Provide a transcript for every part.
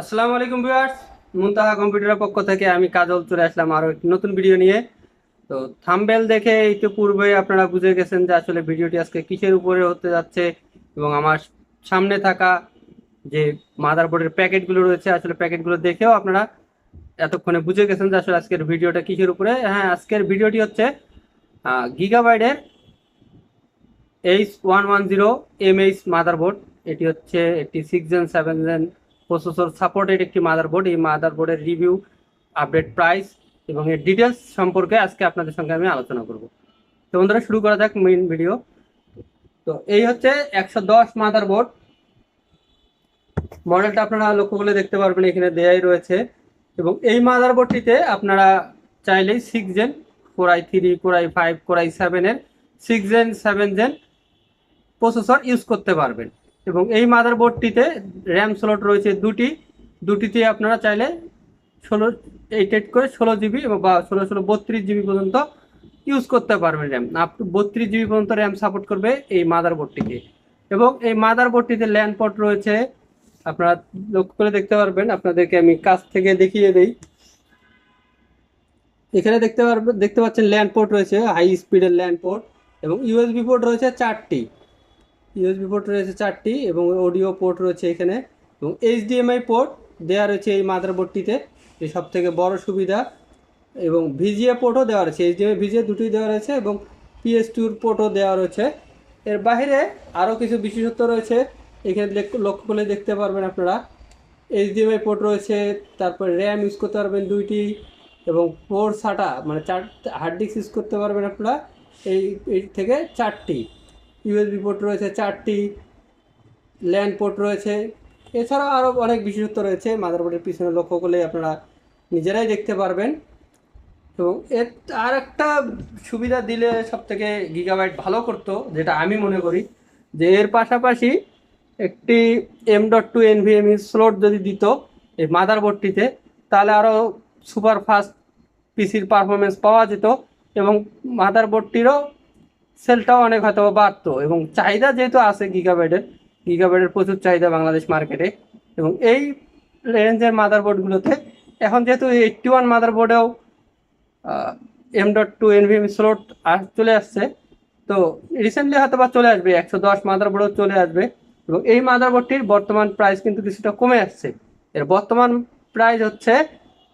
আসসালামু আলাইকুম ভিউয়ার্স, মুনতাহা কম্পিউটারের পক্ষ থেকে আমি কাজল চলে আসলাম আরও একটি নতুন ভিডিও নিয়ে। তো থাম্বেল দেখে ইতিপূর্বে আপনারা বুঝে গেছেন যে আসলে ভিডিওটি আজকে কিসের উপরে হতে যাচ্ছে এবং আমার সামনে থাকা যে মাদারবোর্ডের প্যাকেটগুলো রয়েছে, আসলে প্যাকেটগুলো দেখেও আপনারা এতক্ষণে বুঝে গেছেন যে আসলে আজকের ভিডিওটা কিসের উপরে। হ্যাঁ আজকের ভিডিওটি হচ্ছে গিগাবাইডের H one one zero M H motherboard. এটি হচ্ছে একটি six gen, seven gen processor supported একটি মাদারবোর্ড এই মাদারবোর্ডের রিভিউ আপডেট প্রাইস এবং এর ডিটেলস সম্পর্কে আজকে আপনাদের সঙ্গে আমি আলোচনা করব। তো বন্ধুরা, শুরু করা যাক মেইন ভিডিও তো এই হচ্ছে একশো দশ মাদারবোর্ড মডেলটা আপনারা লক্ষ্য করলে দেখতে পারবেন, এখানে দেয়াই রয়েছে। এবং এই মাদারবোর্ডটিতে আপনারা চাইলেই six gen core i three core i five core i সেভেনের six gen seven gen processor use করতে পারবেন। এবং এই মাদারবোর্ডটিতে র্যাম স্লট রয়েছে দুটি। দুটিতে আপনারা চাইলে ষোলো এইট এইট করে ষোলো জিবি বা ষোলো ষোলো, বত্রিশ জিবি পর্যন্ত ইউজ করতে পারবেন র্যাম আপ টু বত্রিশ জিবি পর্যন্ত র্যাম সাপোর্ট করবে এই মাদারবোর্ডটিকে এবং এই মাদারবোর্ডটিতে ল্যান্ড পট রয়েছে। আপনারা লক্ষ্য করে দেখতে পারবেন, আপনাদেরকে আমি কাছ থেকে দেখিয়ে দিই। এখানে দেখতে পারবেন দেখতে পাচ্ছেন ল্যান্ড পোর্ট রয়েছে হাই স্পিডের ল্যান্ড পোর্ট এবং ইউএসবি পোর্ট রয়েছে চারটি। ইউএসবি পোর্ট রয়েছে চারটি এবং অডিও পোর্ট রয়েছে এখানে এবং এইচডিএমআই পোর্ট দেওয়া রয়েছে এই মাদারবোর্ডটিতে এই সব থেকে বড় সুবিধা। এবং ভিজিএ পোর্টও দেওয়া রয়েছে এইচডিএমআই ভিজিএ দুটোই দেওয়া রয়েছে এবং পিএস টুর পোর্টও দেওয়া রয়েছে। এর বাইরে আরও কিছু বিশেষত্ব রয়েছে, এখানে লক্ষ্য করলে দেখতে পারবেন আপনারা। এইচডিএমআই পোর্ট রয়েছে, তারপর র্যাম ইউজ করতে পারবেন দুইটি এবং ফোর সাটা মানে চার হার্ড ডিস্ক ইউজ করতে পারবেন আপনারা। এই থেকে চারটি। ইউএসবি পোর্ট রয়েছে চারটি ল্যান্ড পোর্ট রয়েছে, এছাড়াও আরও অনেক বিশেষত্ব রয়েছে মাদারবোর্ডের পিছনে লক্ষ্য করলে আপনারা নিজেরাই দেখতে পারবেন। এবং এর আর একটা সুবিধা দিলে সব থেকে গিগাবাইট ভালো করতো, যেটা আমি মনে করি, যে এর পাশাপাশি একটি M dot two NVMe slot যদি দিত এই মাদারবোর্ডটিতে তাহলে আরও সুপার ফাস্ট পিসির পারফরমেন্স পাওয়া যেত এবং মাদারবোর্ডটিরও সেলটাও অনেক হয়তো বাড়তো এবং চাহিদা যেহেতু আছে গিগাবাইটের গিগাবাইটের প্রচুর চাহিদা বাংলাদেশ মার্কেটে এবং এই রেঞ্জের মাদারবোর্ডগুলোতে এখন যেহেতু eighty one মাদারবোর্ডেও M dot two NVMe slot চলে আসছে, তো রিসেন্টলি হয়তো বা চলে আসবে, একশো দশ মাদারবোর্ডও চলে আসবে এবং এই মাদারবোর্ডটির বর্তমান প্রাইস কিন্তু কিছুটা কমে আসছে। এর বর্তমান প্রাইস হচ্ছে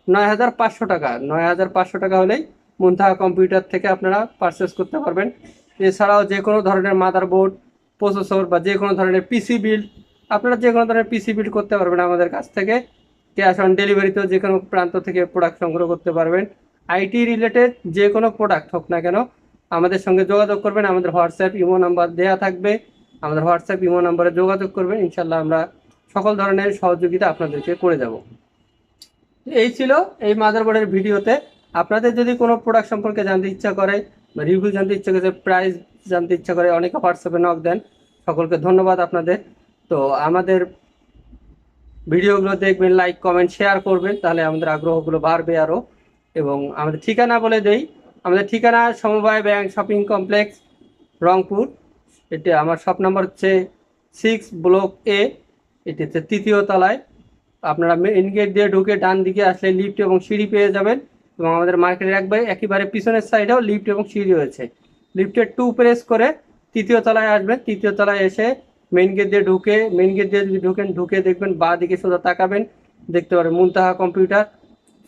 নয় হাজার পাঁচশো টাকা। নয় হাজার পাঁচশো টাকা হলেই মুন্তাহা কম্পিউটার থেকে আপনারা পারচেস করতে পারবেন। এছাড়াও যে কোনো ধরনের মাদারবোর্ড প্রসেসর বা যে কোনো ধরনের পিসি বিল্ড আপনারা যে কোনো ধরনের পিসি বিল্ড করতে পারবেন আমাদের কাছ থেকে। ক্যাশ অন ডেলিভারিতেও যে কোনো প্রান্ত থেকে প্রোডাক্ট সংগ্রহ করতে পারবেন। আইটি রিলেটেড যে কোনো প্রোডাক্ট হোক না কেন, আমাদের সঙ্গে যোগাযোগ করবেন। আমাদের হোয়াটসঅ্যাপ ইমো নাম্বার দেওয়া থাকবে। আমাদের হোয়াটসঅ্যাপ ইমো নাম্বারে যোগাযোগ করবেন। ইনশাল্লাহ আমরা সকল ধরনের সহযোগিতা আপনাদেরকে করে যাব এই ছিল এই মাদারবোর্ডের ভিডিওতে। আপনাদের যদি কোনো প্রোডাক্ট সম্পর্কে জানতে ইচ্ছা করে রিভিউ জানতে ইচ্ছা করে প্রাইস জানতে ইচ্ছা করে অনেকে হোয়াটসঅ্যাপে নক দেন। সকলকে ধন্যবাদ আপনাদের। তো আমাদের ভিডিওগুলো দেখবেন লাইক কমেন্ট শেয়ার করবেন, তাহলে আমাদের আগ্রহগুলো বাড়বে আরও এবং আমাদের ঠিকানা বলে দেই, আমাদের ঠিকানা সমবায় ব্যাংক শপিং কমপ্লেক্স, রংপুর। এটি আমার শপ নাম্বার হচ্ছে সিক্স ব্লক এ এটি হচ্ছে তৃতীয় তলায়। আপনারা মেইন গেট দিয়ে ঢুকে ডান দিকে আসলে লিফট এবং সিঁড়ি পেয়ে যাবেন। এবং আমাদের মার্কেটের একবারে একেবারে পিছনের সাইডেও লিফট এবং সিঁড়ি রয়েছে। লিফটের টু প্রেস করে তৃতীয় তলায় আসবেন। তৃতীয় তলায় এসে মেন গেট দিয়ে ঢুকে মেন গেট দিয়ে যদি ঢুকেন, ঢুকে দেখবেন বা দিকে সোজা তাকাবেন। দেখতে পারেন মুনতাহা কম্পিউটার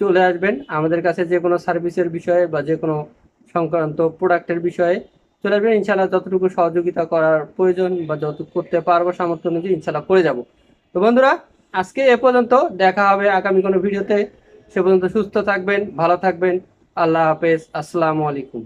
চলে আসবেন। আমাদের কাছে যে কোনো সার্ভিসের বিষয়ে বা যে কোনো সংক্রান্ত প্রোডাক্টের বিষয়ে চলে আসবেন। ইনশাল্লাহ যতটুকু সহযোগিতা করার প্রয়োজন বা যতটুকু করতে পারব সামর্থ্য অনুযায়ী ইনশাল্লাহ করে যাব। তো বন্ধুরা, আজকে এ পর্যন্ত। দেখা হবে আগামী কোনো ভিডিওতে সে পর্যন্ত সুস্থ থাকবেন ভালো থাকবেন। আল্লাহ হাফেজ। আসসালামু আলাইকুম।